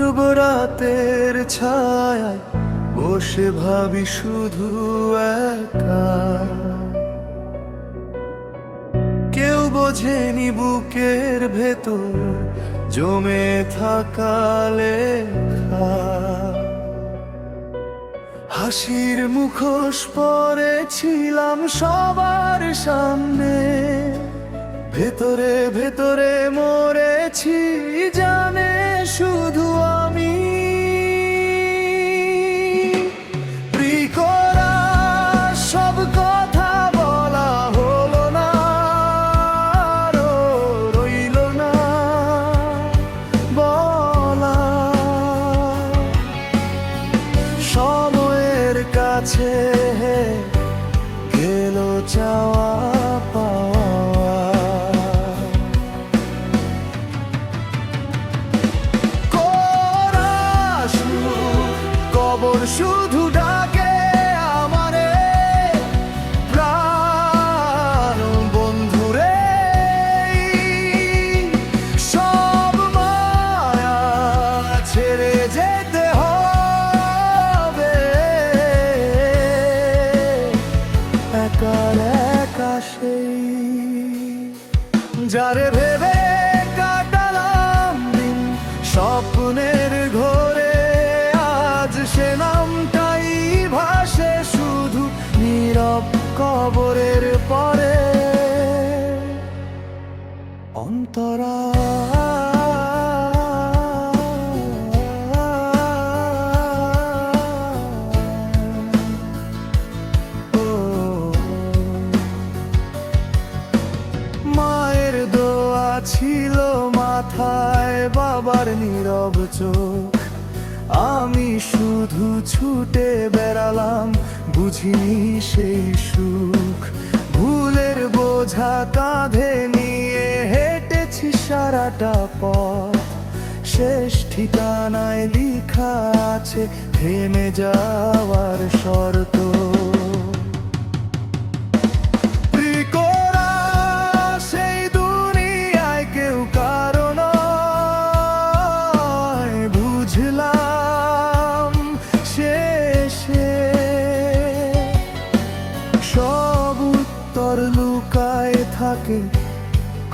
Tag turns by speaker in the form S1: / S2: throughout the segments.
S1: রাতের ছায়ায় বসে ভাবি শুধু একা। কেউ বোঝেনি বুকের ভেতর জমে থাকা লেখা। হাসির মুখোশ পরেছিলাম সবার সামনে। ভেতরে ভেতরে মরেছি কাছে গেল চাওয়া পাওয়া। কবর শুধু অন্তরা। মায়ের দোয়া ছিল মাথায়, বাবার নীরব চোখ। আমি শুধু ছুটে বেড়ালাম, বুঝিনি সেই সুখ। ভুলের বোঝা কাঁধে সারাটা পথ শেষ ঠিকানায় লিখা আছে থেমে যাওয়ার শর্ত। সব উত্তর লুকায় থাকে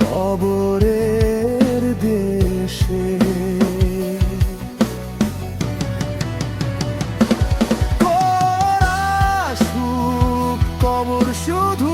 S1: কবরের কবর শুধু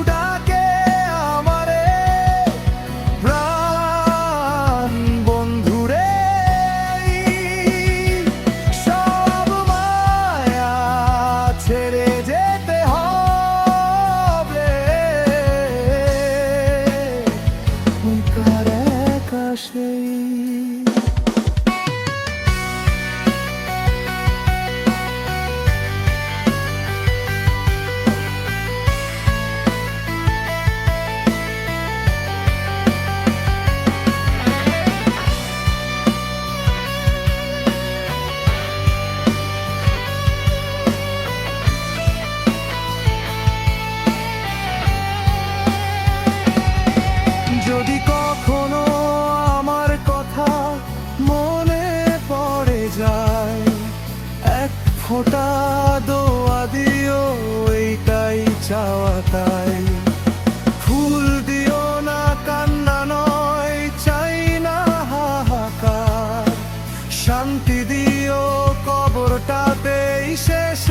S1: ফোঁটা দোয়া দিও এইটাই চাওয়া তাই। ফুল দিও না, কান্না নয়, চাই না হাহাকার। শান্তি দিও কবরটাতেই শেষ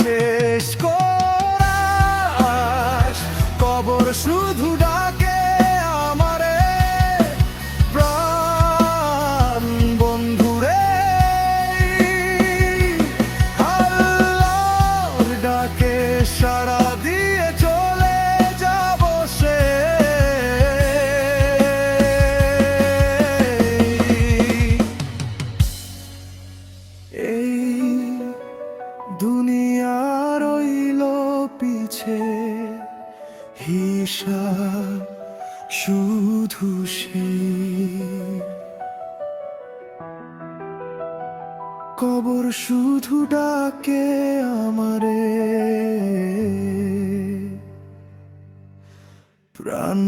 S1: শেষ কোরাস কবর শুধু ডাকে শুধু সেই কবর শুধু ডাকে আমারে। প্রাণ